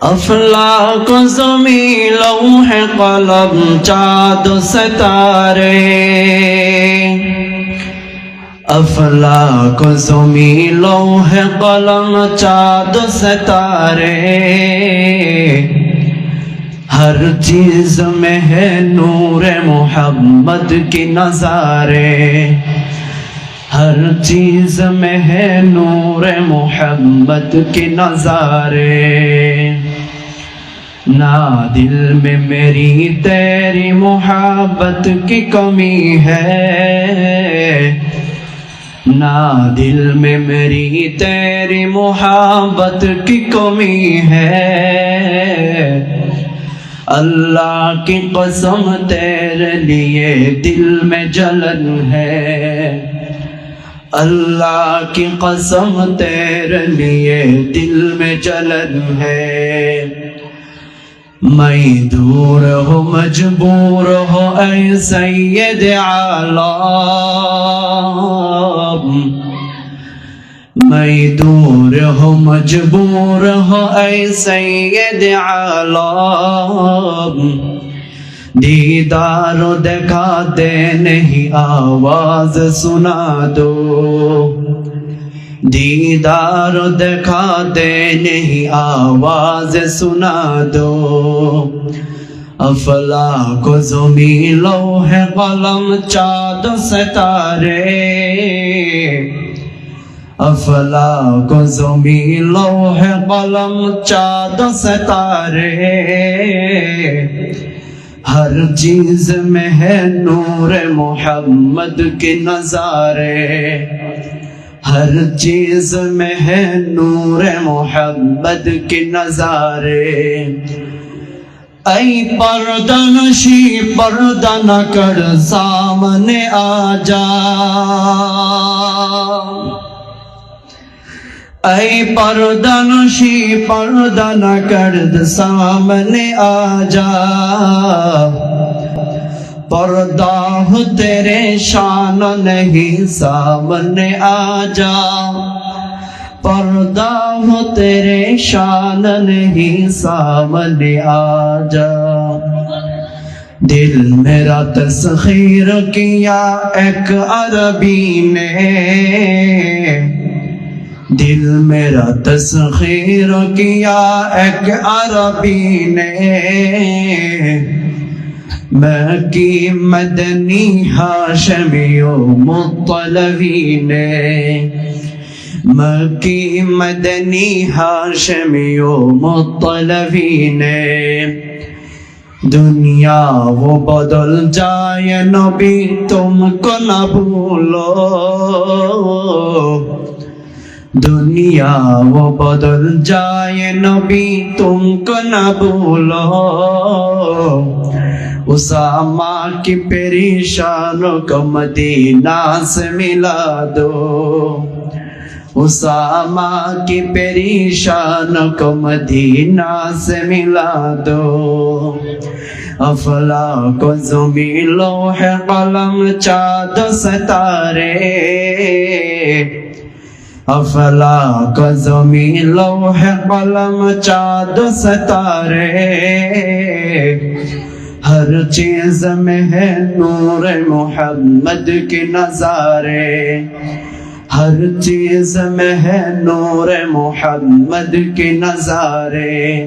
افلاک زمین لوح قلم چاد ستارے۔ افلاک زمین لوح قلم چاد ستارے۔ ہر چیز میں ہے نور محمد کی نظارے۔ ہر چیز میں ہے نور محمد کی نظارے۔ نہ دل میں میری تیری محبت کی کمی ہے۔ نہ دل میں میری تیری محبت کی کمی ہے۔ اللہ کی قسم تیرے لیے دل میں جلن ہے۔ اللہ کی قسم تیرے لیے دل میں جلن ہے۔ میں دور ہو مجبور ہو اے سید عالم۔ میں دور ہو مجبور ہو اے سید عالم۔ دیدار دکھا دے نہیں، آواز سنا دو۔ دیدار دکھا دے نہیں، آواز سنا دو۔ افلا کو زمین لوح قلم چاد ستارے۔ افلا کو زمین لوح قلم چاد ستارے۔ ہر چیز میں ہے نور محمد کے نظارے۔ ہر چیز میں ہے نور محمد کے نظارے۔ ای پردنشی پردہ نہ کر، سامنے آ جا۔ اے پردنشی پردہ نہ کرد سامنے آ جا۔ پردہ ہو تیرے شان نہیں، سامنے آ جا۔ پردہ ہو تیرے شان نہیں، سامنے آ جا۔ دل میرا تسخیر کیا ایک عربی نے۔ دل میرا تسخیر کیا ایک عربی نے۔ میں کی مدنی ہاشمی و مطلبی نے۔ میں کی مدنی ہاشمی و مطلبی نے۔ دنیا وہ بدل جائے نبی، تم کو نہ بھولو۔ دنیا وہ بدل جائے نبی تم کو نہ بھولو اسامہ کی پریشانوں کو مدینہ سے ملا دو اسامہ کی پریشان کو مدینہ سے ملا دو افلا کو زمین لوح قلم چاد ستارے افلا کو لوح قلم چاد ستارے۔ ہر چیز میں ہے نور محمد کے نظارے۔ ہر چیز میں ہے نور محمد کے نظارے۔